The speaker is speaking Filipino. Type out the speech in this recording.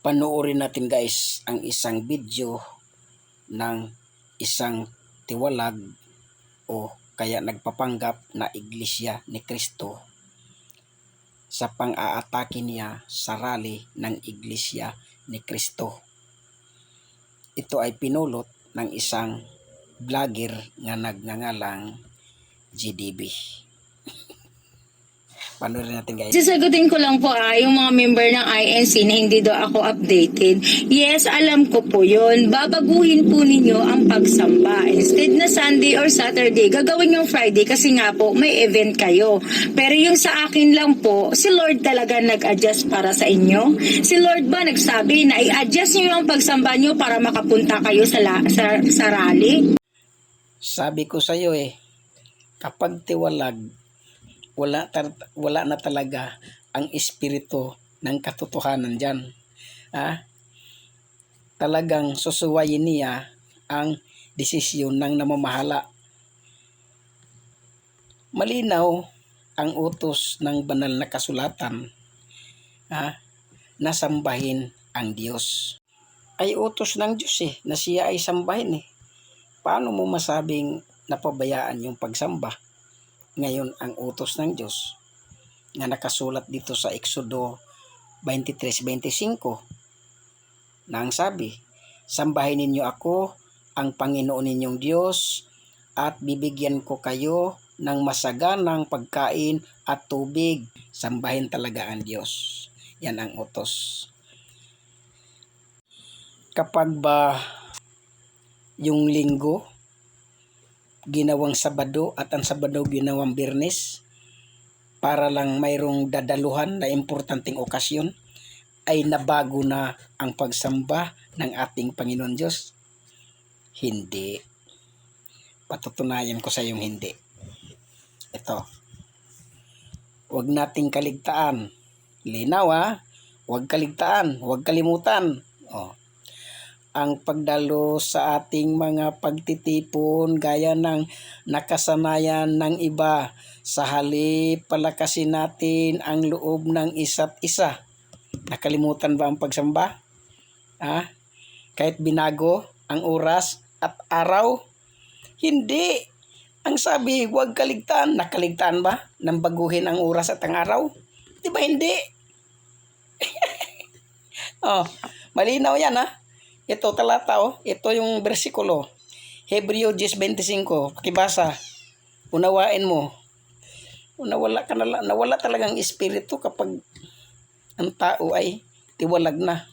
panoorin natin guys ang isang video ng isang tiwalag o kaya nagpapanggap na iglesia ni Kristo sa pang-aatake niya sa rally ng iglesia ni Kristo. Ito ay pinulot ng isang vlogger nga nagngangalang GDB. Panoorin natin guys. Sasagutin ko lang po ah, yung mga member ng INC na hindi daw ako updated. Yes, alam ko po yun. Babaguhin po ninyo ang pagsamba. Instead na Sunday or Saturday, gagawin yung Friday kasi nga po may event kayo. Pero yung sa akin lang po, si Lord talaga nag-adjust para sa inyo. Si Lord ba nagsabi na i-adjust nyo yung pagsamba nyo para makapunta kayo sa, la- sa, sa rally? Sabi ko sa iyo eh, kapag tiwalag, wala, tar- wala na talaga ang espiritu ng katotohanan dyan. Ha? Talagang susuwayin niya ang desisyon ng namamahala. Malinaw ang utos ng banal na kasulatan ha? na sambahin ang Diyos. Ay utos ng Diyos eh, na siya ay sambahin eh paano mo masabing napabayaan yung pagsamba? Ngayon ang utos ng Diyos na nakasulat dito sa Exodo 23:25 na ang sabi, Sambahin ninyo ako, ang Panginoon ninyong Diyos, at bibigyan ko kayo ng masaganang pagkain at tubig. Sambahin talaga ang Diyos. Yan ang utos. Kapag ba yung linggo ginawang Sabado at ang Sabado ginawang Birnes para lang mayroong dadaluhan na importanteng okasyon ay nabago na ang pagsamba ng ating Panginoon Diyos? Hindi. Patutunayan ko sa iyong hindi. Ito. Huwag nating kaligtaan. Linaw ha. Huwag kaligtaan. Huwag kalimutan. Oh ang pagdalo sa ating mga pagtitipon gaya ng nakasanayan ng iba sa halip palakasin natin ang loob ng isa't isa. Nakalimutan ba ang pagsamba? Ha? Kahit binago ang oras at araw? Hindi. Ang sabi, huwag kaligtaan. Nakaligtaan ba nang baguhin ang oras at ang araw? Di ba hindi? oh, malinaw yan ha. Ito talata oh. Ito yung bersikulo. Hebreo 10.25. Pakibasa. Unawain mo. Nawala, ka na, nawala talagang espiritu kapag ang tao ay tiwalag na.